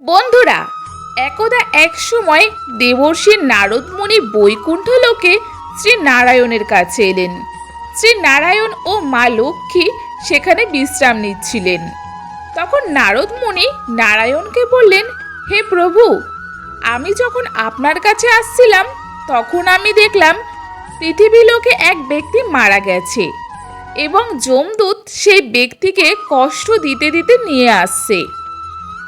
বন্ধুরা, একদা এক সময় দেবর্ষী নারদমুনি বৈকুণ্ঠ লোকে শ্রী নারায়ণের কাছে এলেন। শ্রী নারায়ণ ও মা লক্ষ্মী সেখানে বিশ্রাম নিচ্ছিলেন। তখন নারদ মুনি নারায়ণকে বললেন, হে প্রভু, আমি যখন আপনার কাছে আসছিলাম, তখন আমি দেখলাম পৃথিবী লোকে এক ব্যক্তি মারা গেছে এবং যমদূত সেই ব্যক্তিকে কষ্ট দিতে দিতে নিয়ে আসছে।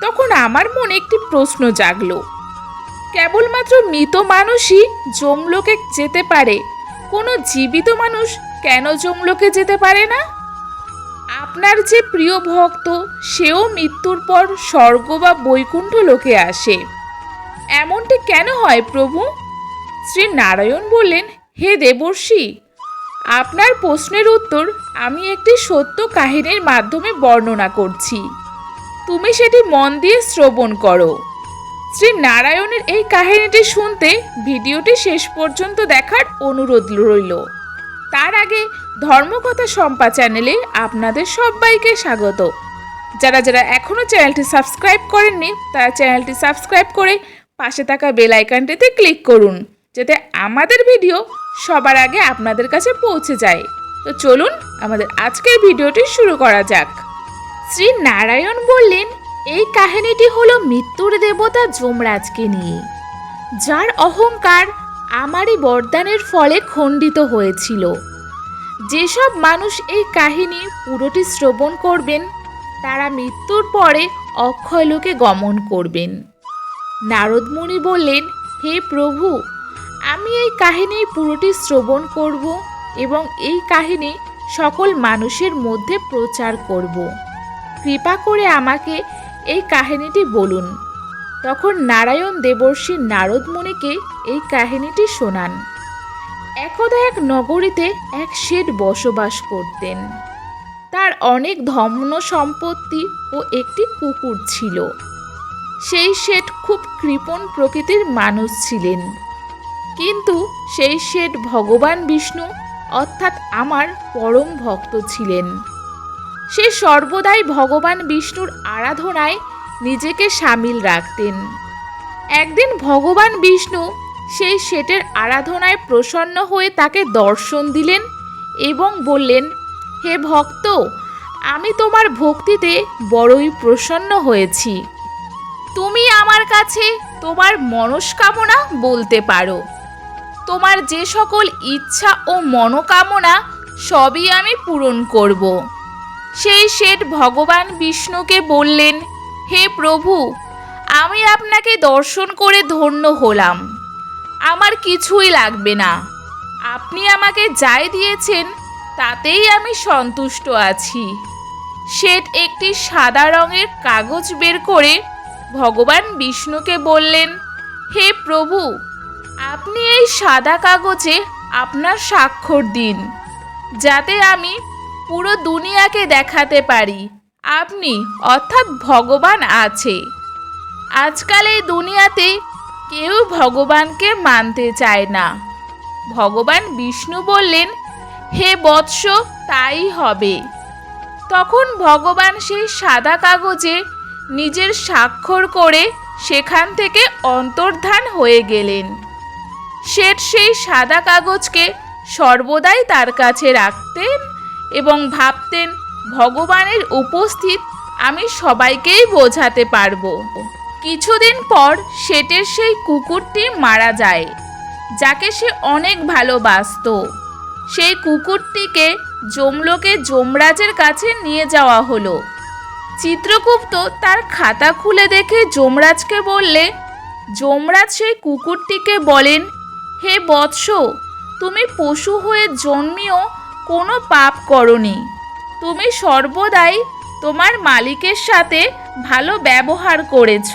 তখন আমার মনে একটি প্রশ্ন জাগলো। কেবলমাত্র মৃত মানুষই যমলোকে যেতে পারে, কোনো জীবিত মানুষ কেন যমলোকে যেতে পারে না? আপনার যে প্রিয় ভক্ত, সেও মৃত্যুর পর স্বর্গ বা বৈকুণ্ঠ লোকে আসে। এমনটি কেন হয় প্রভু? শ্রী নারায়ণ বললেন, হে দেবর্ষি, আপনার প্রশ্নের উত্তর আমি একটি সত্য কাহিনীর মাধ্যমে বর্ণনা করছি। তুমি সেটি মন দিয়ে শ্রবণ করো। শ্রী নারায়ণের এই কাহিনীটি শুনতে ভিডিওটি শেষ পর্যন্ত দেখার অনুরোধ রইল। তার আগে ধর্মকথা সম্পা চ্যানেলে আপনাদের সবাইকে স্বাগত। যারা যারা এখনও চ্যানেলটি সাবস্ক্রাইব করেননি, তারা চ্যানেলটি সাবস্ক্রাইব করে পাশে থাকা বেল আইকনটিতে ক্লিক করুন, যাতে আমাদের ভিডিও সবার আগে আপনাদের কাছে পৌঁছে যায়। তো চলুন আমাদের আজকের ভিডিওটি শুরু করা যাক। শ্রী নারায়ণ বললেন, এই কাহিনীটি হলো মৃত্যুর দেবতা যমরাজকে নিয়ে। যার অহংকার আমারই বরদানের ফলে খণ্ডিত হয়েছিল। যেসব মানুষ এই কাহিনী পুরোটি শ্রবণ করবেন, তারা মৃত্যুর পরে অক্ষয়লোকে গমন করবেন। নারদমুনি বললেন, হে প্রভু, আমি এই কাহিনীর পুরোটি শ্রবণ করব এবং এই কাহিনী সকল মানুষের মধ্যে প্রচার করব। কৃপা করে আমাকে এই কাহিনীটি বলুন। তখন নারায়ণ দেবর্ষী নারদ মুনিকে এই কাহিনীটি শোনান। একদা এক নগরীতে এক শেঠ বসবাস করতেন। তার অনেক ধম্ন সম্পত্তি ও একটি কুকুর ছিল। সেই শেঠ খুব কৃপণ প্রকৃতির মানুষ ছিলেন। কিন্তু সেই শেঠ ভগবান বিষ্ণু অর্থাৎ আমার পরম ভক্ত ছিলেন। সে সর্বদাই ভগবান বিষ্ণুর আরাধনায় নিজেকে সামিল রাখতেন। একদিন ভগবান বিষ্ণু সেই শেটের আরাধনায় প্রসন্ন হয়ে তাকে দর্শন দিলেন এবং বললেন, হে ভক্ত, আমি তোমার ভক্তিতে বড়ই প্রসন্ন হয়েছি। তুমি আমার কাছে তোমার মনস্কামনা বলতে পারো। তোমার যে সকল ইচ্ছা ও মনোকামনা সবই আমি পূরণ করব। সেই শেঠ ভগবান বিষ্ণুকে বললেন, হে প্রভু, আমি আপনাকে দর্শন করে ধন্য হলাম। আমার কিছুই লাগবে না। আপনি আমাকে যাই দিয়েছেন, তাতেই আমি সন্তুষ্ট আছি শেঠ একটি সাদা রঙের কাগজ বের করে ভগবান বিষ্ণুকে বললেন, হে প্রভু, আপনি এই সাদা কাগজে আপনার স্বাক্ষর দিন, যাতে আমি পুরো দুনিয়াকে দেখাতে পারি। আপনি অর্থাৎ ভগবান আছে। আজকাল এই দুনিয়াতে কেউ ভগবানকে মানতে চায় না। ভগবান বিষ্ণু বললেন, হে বৎস, তাই হবে। তখন ভগবান সেই সাদা কাগজে নিজের স্বাক্ষর করে সেখান থেকে অন্তর্ধান হয়ে গেলেন। শেঠ সেই সাদা কাগজকে সর্বদাই তার কাছে রাখতেন। এবং ভাবতেন, ভগবানের উপস্থিত আমি সবাইকেই বোঝাতে পারব। কিছুদিন পর শেটের সেই কুকুরটি মারা যায়, যাকে সে অনেক ভালোবাসত। সেই কুকুরটিকে যমলোকে যমরাজের কাছে নিয়ে যাওয়া হলো। চিত্রগুপ্ত তার খাতা খুলে দেখে যমরাজকে বললে, যমরাজ সেই কুকুরটিকে বলেন, হে বৎস, তুমি পশু হয়ে জন্মিও কোনো পাপ করনি। তুমি সর্বদাই তোমার মালিকের সাথে ভালো ব্যবহার করেছ।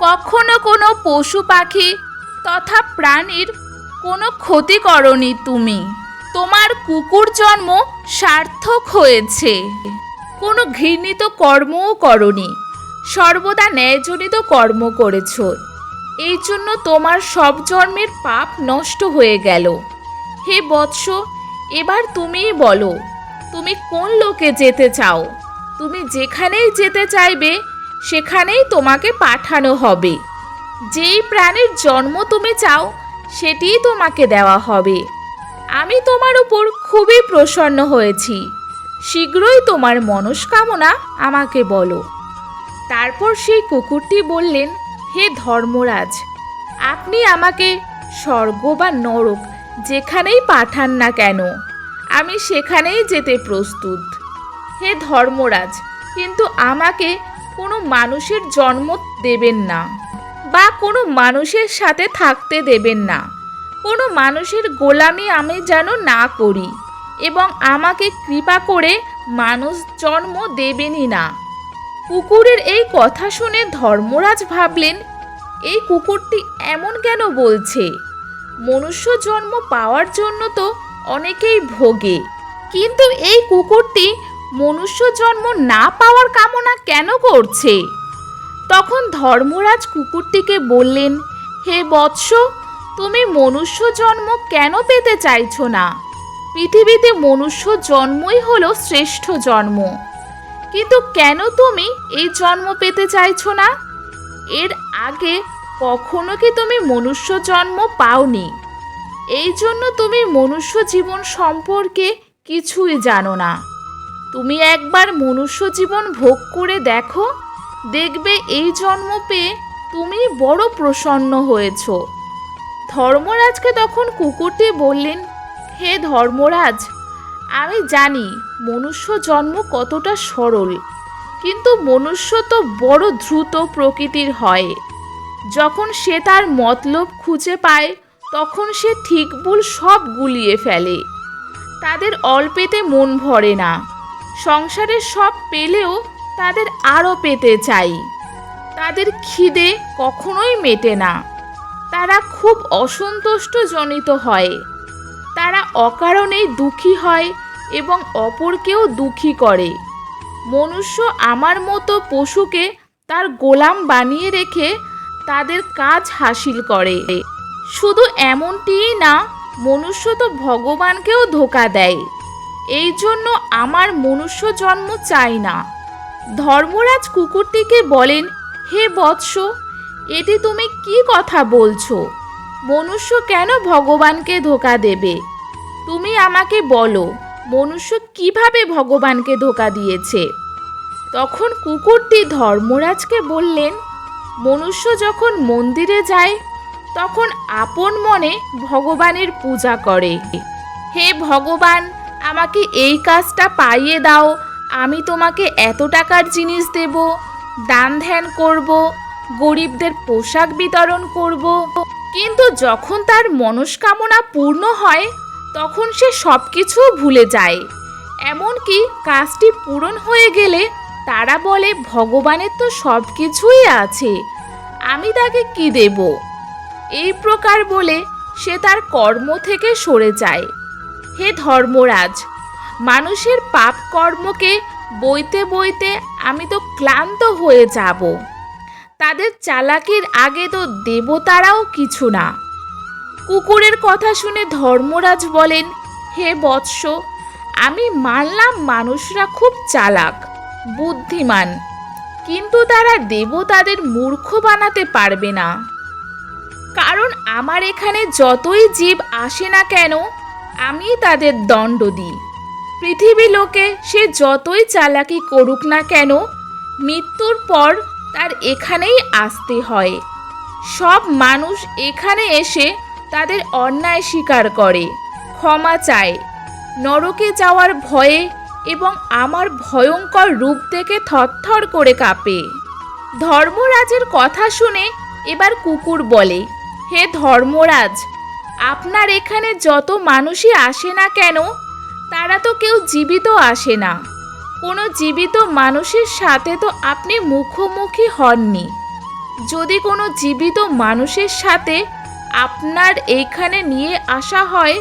কখনো কোনো পশু পাখি তথা প্রাণীর কোনো ক্ষতি করনি তুমি। তোমার কুকুর জন্ম সার্থক হয়েছে। কোনো ঘৃণিত কর্মও করনি। সর্বদা ন্যায়জনিত কর্ম করেছ। এই জন্য তোমার সব জন্মের পাপ নষ্ট হয়ে গেল। হে বৎস এবার তুমিই বলো, তুমি কোন লোকে যেতে চাও? তুমি যেখানেই যেতে চাইবে, সেখানেই তোমাকে পাঠানো হবে। যেই প্রাণীর জন্ম তুমি চাও সেটিই তোমাকে দেওয়া হবে। আমি তোমার উপর খুবই প্রসন্ন হয়েছি। শীঘ্রই তোমার মনস্কামনা আমাকে বলো। তারপর সেই কুকুরটি বললেন, হে ধর্মরাজ, আপনি আমাকে স্বর্গ বা নরক যেখানেই পাঠান না কেন, আমি সেখানেই যেতে প্রস্তুত। হে ধর্মরাজ, কিন্তু আমাকে কোনো মানুষের জন্ম দেবেন না, বা কোনো মানুষের সাথে থাকতে দেবেন না। কোনো মানুষের গোলামি আমি যেন না করি এবং আমাকে কৃপা করে মানুষ জন্ম দেবেনই না। কুকুরের এই কথা শুনে ধর্মরাজ ভাবলেন, এই কুকুরটি এমন কেন বলছে? মনুষ্য জন্ম পাওয়ার জন্য তো অনেকেই ভোগে। কিন্তু এই কুকুরটি মনুষ্য জন্ম না পাওয়ার কামনা কেন করছে? তখন ধর্মরাজ কুকুরটিকে বললেন, হে বৎস, তুমি মনুষ্য জন্ম কেন পেতে চাইছো না? পৃথিবীতে মনুষ্য জন্মই হলো শ্রেষ্ঠ জন্ম। কিন্তু কেন তুমি এই জন্ম পেতে চাইছ না? এর আগে কখনো কি তুমি মনুষ্য জন্ম পাওনি? এই জন্য তুমি মনুষ্য জীবন সম্পর্কে কিছুই জানো না। তুমি একবার মনুষ্য জীবন ভোগ করে দেখো, দেখবে এই জন্ম পেয়ে তুমি বড় প্রসন্ন হয়েছ। ধর্মরাজকে তখন কুকুরটি বললেন, হে ধর্মরাজ, আমি জানি মনুষ্য জন্ম কতটা সরল, কিন্তু মনুষ্য তো বড় দ্রুত প্রকৃতির হয়। যখন সে তার মতলব খুঁজে পায়, তখন সে ঠিক ভুল সব গুলিয়ে ফেলে। তাদের অল্পেতে মন ভরে না। সংসারে সব পেলেও তাদের আরও পেতে চাই। তাদের খিদে কখনোই মেটে না। তারা খুব অসন্তুষ্ট জনিত হয়। তারা অকারণেই দুঃখী হয় এবং অপরকেও দুঃখী করে। মনুষ্য আমার মতো পশুকে তার গোলাম বানিয়ে রেখে তাদের কাজ হাসিল করে। শুধু এমনটিই না, মনুষ্য তো ভগবানকেও ধোকা দেয়। এই জন্য আমার মনুষ্য জন্ম চাই না। ধর্মরাজ কুকুরটিকে বলেন, হে বৎস, এটি তুমি কি কথা বলছো? মনুষ্য কেন ভগবানকে ধোকা দেবে? তুমি আমাকে বলো, মনুষ্য কীভাবে ভগবানকে ধোকা দিয়েছে? তখন কুকুরটি ধর্মরাজকে বললেন মনুষ্য যখন মন্দিরে যায়, তখন আপন মনে ভগবানের পূজা করে। হে ভগবান, আমাকে এই কাজটা পাইয়ে দাও। আমি তোমাকে এত টাকার জিনিস দেব, দান ধ্যান করব, গরিবদের পোশাক বিতরণ করব। কিন্তু যখন তার মনস্কামনা পূর্ণ হয়, তখন সে সব কিছু ভুলে যায়। এমনকি কাজটি পূরণ হয়ে গেলে তারা বলে, ভগবানের তো সব কিছুই আছে। আমি তাকে কি দেব? এই প্রকার বলে সে তার কর্ম থেকে সরে যায়। হে ধর্মরাজ, মানুষের পাপ কর্মকে বইতে বইতে আমি তো ক্লান্ত হয়ে যাব। তাদের চালাকির আগে তো দেবতারাও কিছু না। কুকুরের কথা শুনে ধর্মরাজ বলেন, হে বৎস, আমি মানলাম মানুষরা খুব চালাক। বুদ্ধিমান। কিন্তু তারা দেবতাদের মূর্খ বানাতে পারবে না। কারণ আমার এখানে যতই জীব আসে না কেন, আমি তাদের দণ্ড দিই। পৃথিবী লোকে সে যতই চালাকি করুক না কেন, মৃত্যুর পর তার এখানেই আসতে হয়। সব মানুষ এখানে এসে তাদের অন্যায় স্বীকার করে, ক্ষমা চায়। নরকে যাওয়ার ভয়ে এবং আমার ভয়ঙ্কর রূপ দেখে থরথর করে কাঁপে। ধর্মরাজের কথা শুনে এবার কুকুর বলে, হে ধর্মরাজ, আপনার এখানে যত মানুষই আসে না কেন, তারা তো কেউ জীবিত আসে না। কোনো জীবিত মানুষের সাথে তো আপনি মুখোমুখি হননি। যদি কোনো জীবিত মানুষের সাথে আপনার এইখানে নিয়ে আসা হয়,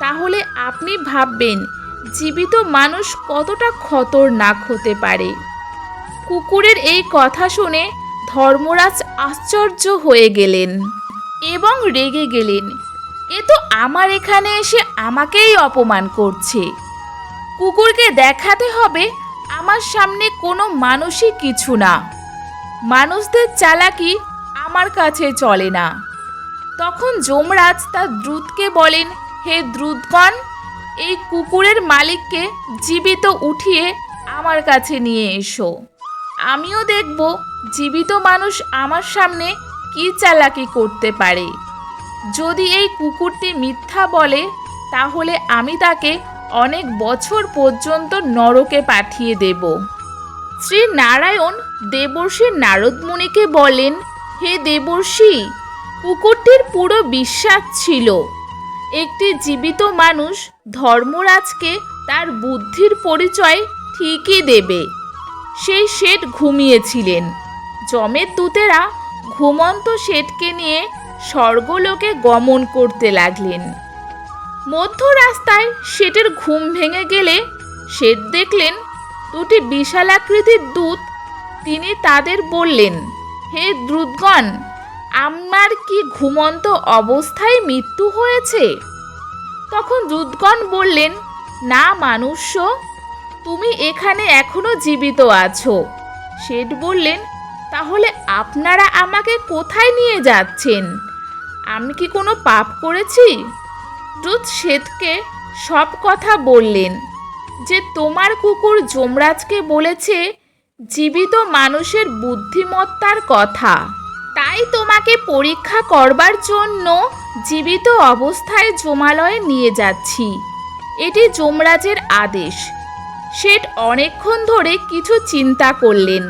তাহলে আপনি ভাববেন জীবিত মানুষ কতটা খতরনাক হতে পারে? কুকুরের এই কথা শুনে ধর্মরাজ আশ্চর্য হয়ে গেলেন এবং রেগে গেলেন। এ তো আমার এখানে এসে আমাকেই অপমান করছে। কুকুরকে দেখাতে হবে আমার সামনে কোনো মানুষই কিছু না। মানুষদের চালাকি আমার কাছে চলে না। তখন যমরাজ তার দ্রুতকে বলেন, হে দ্রুতগণ এই কুকুরের মালিককে জীবিত উঠিয়ে আমার কাছে নিয়ে এসো। আমিও দেখব জীবিত মানুষ আমার সামনে কি চালাকি করতে পারে। যদি এই কুকুরটি মিথ্যা বলে, তাহলে আমি তাকে অনেক বছর পর্যন্ত নরকে পাঠিয়ে দেব। শ্রী নারায়ণ দেবর্ষী নারদমুনিকে বলেন, হে দেবর্ষী, কুকুরটির পুরো বিশ্বাস ছিল। একটি জীবিত মানুষ ধর্মরাজকে তার বুদ্ধির পরিচয় ঠিকই দেবে। সেই শেঠ ঘুমিয়েছিলেন। জমের দূতেরা ঘুমন্ত শেঠকে নিয়ে স্বর্গলোকে গমন করতে লাগলেন। মধ্য রাস্তায় শেঠের ঘুম ভেঙে গেলে শেঠ দেখলেন দুটি বিশালাকৃতির দূত তিনি তাদের বললেন, হে দ্রুতগণ আমার কি ঘুমন্ত অবস্থায় মৃত্যু হয়েছে? তখন দুধগণ বললেন, না মানুষ্য, তুমি এখানে এখনও জীবিত আছো। শেঠ বললেন, তাহলে আপনারা আমাকে কোথায় নিয়ে যাচ্ছেন? আমি কি কোনো পাপ করেছি? দুধ শেঠকে সব কথা বললেন, যে তোমার কুকুর যমরাজকে বলেছে, জীবিত মানুষের বুদ্ধিমত্তার কথা। তাই তোমাকে পরীক্ষা করবার জন্য জীবিত অবস্থায় জমালয়ে নিয়ে যাচ্ছি। এটি যমরাজের আদেশ। শেঠ অনেকক্ষণ ধরে কিছু চিন্তা করলেন।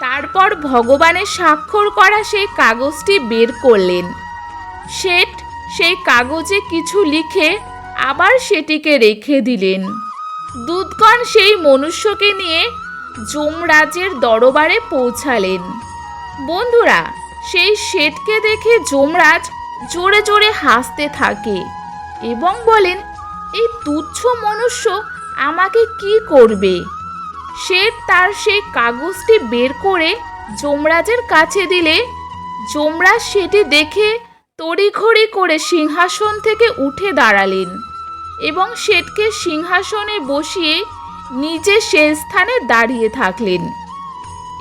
তারপর ভগবানের স্বাক্ষর করা সেই কাগজটি বের করলেন। শেঠ সেই কাগজে কিছু লিখে আবার সেটিকে রেখে দিলেন। দুধগণ সেই মনুষ্যকে নিয়ে যমরাজের দরবারে পৌঁছালেন। বন্ধুরা সেই শেঠকে দেখে যমরাজ জোরে জোরে হাসতে থাকে এবং বলেন, এই তুচ্ছ মনুষ্য আমাকে কি করবে? শেঠ তার সেই কাগজটি বের করে যমরাজের কাছে দিলে, যমরাজ সেটি দেখে তড়িঘড়ি করে সিংহাসন থেকে উঠে দাঁড়ালেন এবং শেঠকে সিংহাসনে বসিয়ে নিজে সে স্থানে দাঁড়িয়ে থাকলেন।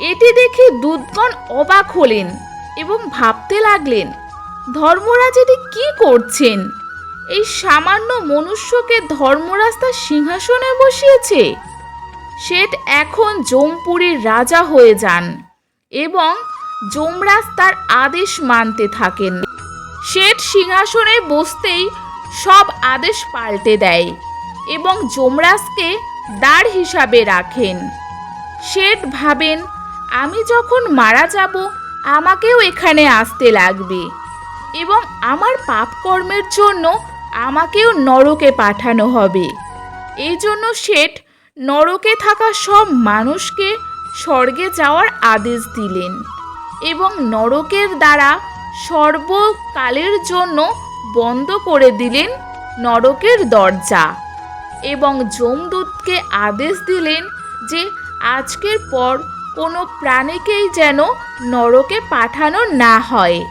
এটি দেখে দুধগণ অবাক হলেন। এবং ভাবতে লাগলেন, ধর্মরাজ এটি কি করছেন? এই সামান্য মনুষ্যকে ধর্মরাস্তা সিংহাসনে বসিয়েছে? শেঠ এখন জমপুরীর রাজা হয়ে যান এবং যমরাজ তার আদেশ মানতে থাকেন। শেঠ সিংহাসনে বসতেই সব আদেশ পাল্টে দেয় এবং যমরাজকে দাঁড় হিসাবে রাখেন। শেঠ ভাবেন, আমি যখন মারা যাব আমাকেও এখানে আসতে লাগবে। এবং আমার পাপকর্মের জন্য আমাকেও নরকে পাঠানো হবে। এই জন্য শেঠ নরকে থাকা সব মানুষকে স্বর্গে যাওয়ার আদেশ দিলেন এবং নরকের দ্বারা সর্বকালের জন্য বন্ধ করে দিলেন নরকের দরজা এবং যমদূতকে আদেশ দিলেন যে আজকের পর কোনো প্রাণীকেই যেন নরকে পাঠানো না হয়।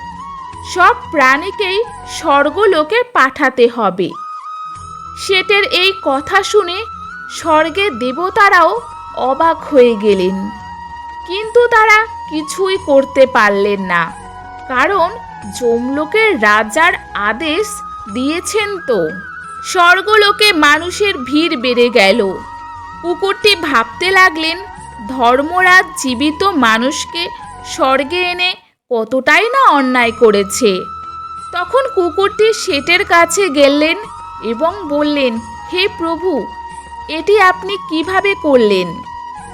সব প্রাণীকেই স্বর্গলোকে পাঠাতে হবে। শেটের এই কথা শুনে স্বর্গের দেবতারাও অবাক হয়ে গেলেন। কিন্তু তারা কিছুই করতে পারলেন না। কারণ যমলোকের রাজার আদেশ দিয়েছেন তো। স্বর্গলোকে মানুষের ভিড় বেড়ে গেল। কুকুরটি ভাবতে লাগলেন ধর্মরাজ জীবিত মানুষকে স্বর্গে এনে কতটাই না অন্যায় করেছে। তখন কুকুরটি শেটের কাছে গেলেন এবং বললেন, হে প্রভু, এটি আপনি কীভাবে করলেন?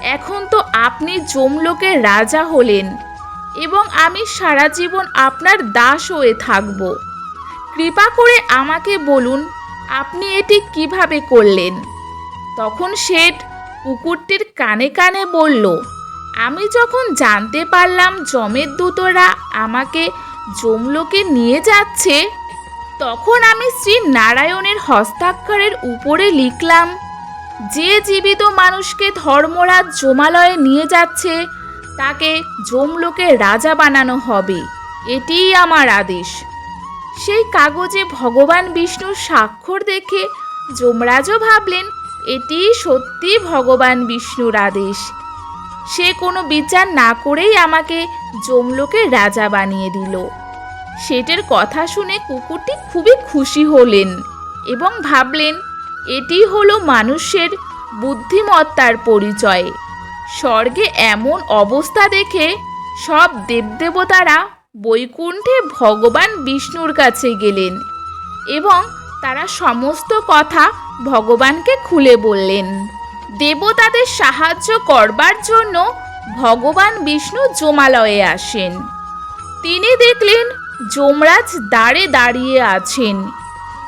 এখন তো আপনি জমলোকের রাজা হলেন এবং আমি সারা জীবন আপনার দাস হয়ে থাকব। কৃপা করে আমাকে বলুন, আপনি এটি কীভাবে করলেন? তখন শেঠ কুকুরটির কানে কানে বলল, আমি যখন জানতে পারলাম জমের দূতরা আমাকে জমলোকে নিয়ে যাচ্ছে, তখন আমি শ্রী নারায়ণের হস্তাক্ষরের উপরে লিখলাম, যে জীবিত মানুষকে ধর্মরাজ জমালয়ে নিয়ে যাচ্ছে, তাকে জমলোকে রাজা বানানো হবে। এটিই আমার আদেশ। সেই কাগজে ভগবান বিষ্ণুর স্বাক্ষর দেখে যমরাজও ভাবলেন এটি সত্যি ভগবান বিষ্ণুর আদেশ। সে কোনো বিচার না করেই আমাকে জমলোকে রাজা বানিয়ে দিল। শেটের কথা শুনে কুকুরটি খুবই খুশি হলেন এবং ভাবলেন, এটি হলো মানুষের বুদ্ধিমত্তার পরিচয়। স্বর্গে এমন অবস্থা দেখে সব দেবদেবতারা বৈকুণ্ঠে ভগবান বিষ্ণুর কাছে গেলেন এবং তারা সমস্ত কথা ভগবানকে খুলে বললেন। দেবতাদের সাহায্য করবার জন্য ভগবান বিষ্ণু জমালয়ে আসেন। তিনি দেখলেন যমরাজ দাঁড়ে দাঁড়িয়ে আছেন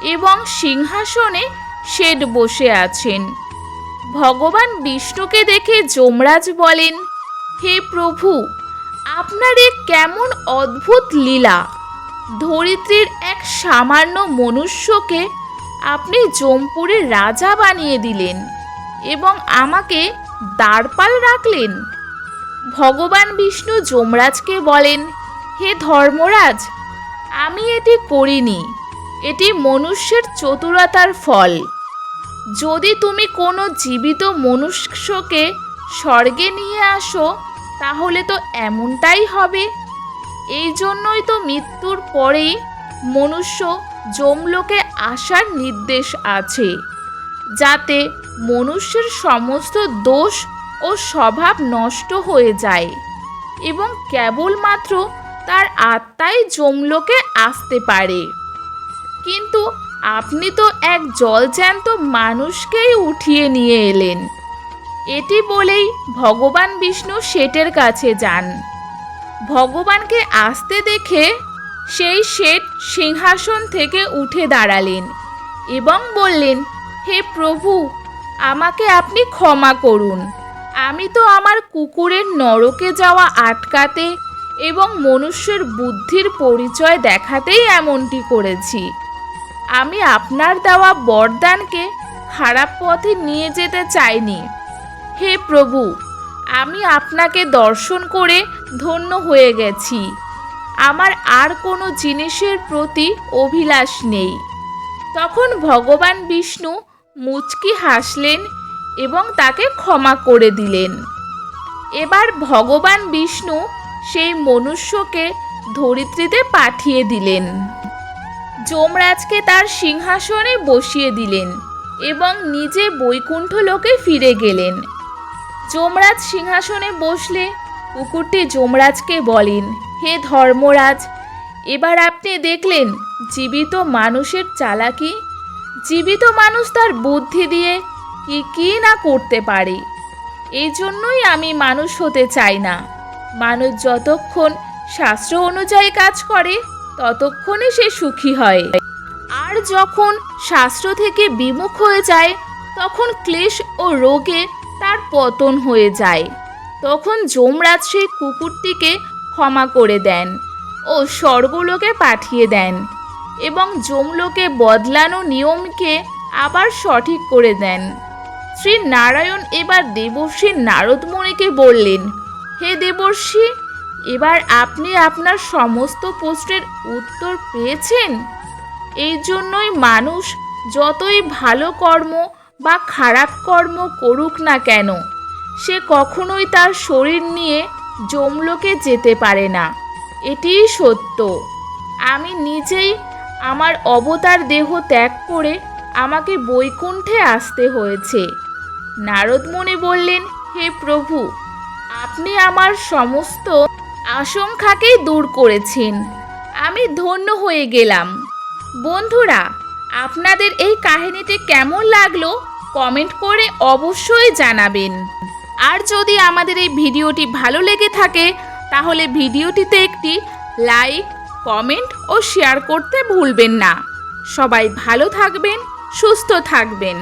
এবং সিংহাসনে শেড বসে আছেন। ভগবান বিষ্ণুকে দেখে যমরাজ বলেন, হে প্রভু, আপনার এ কেমন অদ্ভুত লীলা! ধরিত্রীর এক সামান্য মনুষ্যকে আপনি জমপুরের রাজা বানিয়ে দিলেন এবং আমাকে দ্বারপাল রাখলেন। ভগবান বিষ্ণু যমরাজকে বলেন, হে ধর্মরাজ, আমি এটি করিনি। এটি মনুষ্যের চতুরতার ফল। যদি তুমি কোনো জীবিত মনুষ্যকে স্বর্গে নিয়ে আসো, তাহলে তো এমনটাই হবে। এই জন্যই তো মৃত্যুর পরেই মনুষ্য যমলোকে আসার নির্দেশ আছে, যাতে মনুষ্যের সমস্ত দোষ ও স্বভাব নষ্ট হয়ে যায় এবং কেবলমাত্র তার আত্মাই যমলোকে আসতে পারে। কিন্তু আপনি তো এক জলজ্যান্ত মানুষকেই উঠিয়ে নিয়ে এলেন। এটি বলেই ভগবান বিষ্ণু শেটের কাছে যান। ভগবানকে আসতে দেখে সেই শেঠ সিংহাসন থেকে উঠে দাঁড়ালেন এবং বললেন, হে প্রভু, আমাকে আপনি ক্ষমা করুন। আমি তো আমার কুকুরের নরকে যাওয়া আটকাতে এবং মনুষ্যের বুদ্ধির পরিচয় দেখাতেই এমনটি করেছি। আমি আপনার দেওয়া বরদানকে খারাপ পথে নিয়ে যেতে চাইনি। হে প্রভু আমি আপনাকে দর্শন করে ধন্য হয়ে গেছি। আমার আর কোনো জিনিসের প্রতি অভিলাষ নেই। তখন ভগবান বিষ্ণু মুচকি হাসলেন এবং তাকে ক্ষমা করে দিলেন। এবার ভগবান বিষ্ণু সেই মনুষ্যকে ধরিত্রীতে পাঠিয়ে দিলেন। যমরাজকে তার সিংহাসনে বসিয়ে দিলেন এবং নিজে বৈকুণ্ঠ লোকে ফিরে গেলেন। যমরাজ সিংহাসনে বসলে কুকুরটি যমরাজকে বলেন, হে ধর্মরাজ, এবার আপনি দেখলেন জীবিত মানুষের চালাকি? জীবিত মানুষ তার বুদ্ধি দিয়ে কি কি না করতে পারে? এই জন্যই আমি মানুষ হতে চাই না। মানুষ যতক্ষণ শাস্ত্র অনুযায়ী কাজ করে ততক্ষণে সে সুখী হয়। আর যখন শাস্ত্র থেকে বিমুখ হয়ে যায়, তখন ক্লেশ ও রোগে তার পতন হয়ে যায়। তখন যমরাজ সেই কুকুরটিকে ক্ষমা করে দেন ও স্বর্গলোকে পাঠিয়ে দেন এবং যমলোকে বদলানো নিয়মকে আবার সঠিক করে দেন। শ্রী নারায়ণ এবার দেবর্ষী নারদমণিকে বললেন, হে দেবর্ষী, এবার আপনি আপনার সমস্ত প্রশ্নের উত্তর পেয়েছেন? এই জন্যই মানুষ যতই ভালো কর্ম বা খারাপ কর্ম করুক না কেন, সে কখনোই তার শরীর নিয়ে জমলোকে যেতে পারে না। এটিই সত্য। আমি নিজেই আমার অবতার দেহ ত্যাগ করে আমাকে বৈকুণ্ঠে আসতে হয়েছে। নারদমণি বললেন, হে প্রভু, আপনি আমার সমস্ত আশঙ্কাকেই দূর করেছেন। আমি ধন্য হয়ে গেলাম। বন্ধুরা, আপনাদের এই কাহিনীটি কেমন লাগল? কমেন্ট করে অবশ্যই জানাবেন। আর যদি আমাদের এই ভিডিওটি ভালো লেগে থাকে, তাহলে ভিডিওটিতে একটি লাইক, কমেন্ট ও শেয়ার করতে ভুলবেন না। সবাই ভালো থাকবেন, সুস্থ থাকবেন।